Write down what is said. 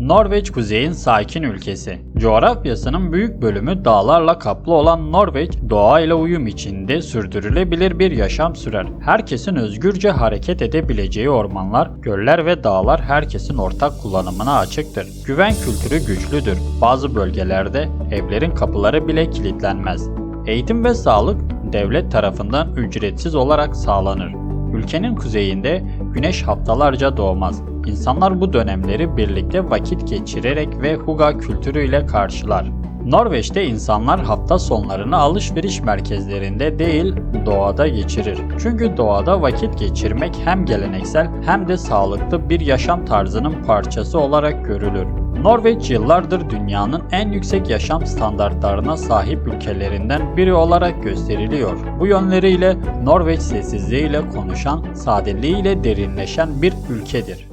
Norveç kuzeyin sakin ülkesi. Coğrafyasının büyük bölümü dağlarla kaplı olan Norveç, doğayla uyum içinde sürdürülebilir bir yaşam sürer. Herkesin özgürce hareket edebileceği ormanlar, göller ve dağlar herkesin ortak kullanımına açıktır. Güven kültürü güçlüdür. Bazı bölgelerde evlerin kapıları bile kilitlenmez. Eğitim ve sağlık devlet tarafından ücretsiz olarak sağlanır. Ülkenin kuzeyinde güneş haftalarca doğmaz. İnsanlar bu dönemleri birlikte vakit geçirerek ve huga kültürüyle karşılar. Norveç'te insanlar hafta sonlarını alışveriş merkezlerinde değil, doğada geçirir. Çünkü doğada vakit geçirmek hem geleneksel hem de sağlıklı bir yaşam tarzının parçası olarak görülür. Norveç yıllardır dünyanın en yüksek yaşam standartlarına sahip ülkelerinden biri olarak gösteriliyor. Bu yönleriyle Norveç sessizliğiyle konuşan, sadeliğiyle derinleşen bir ülkedir.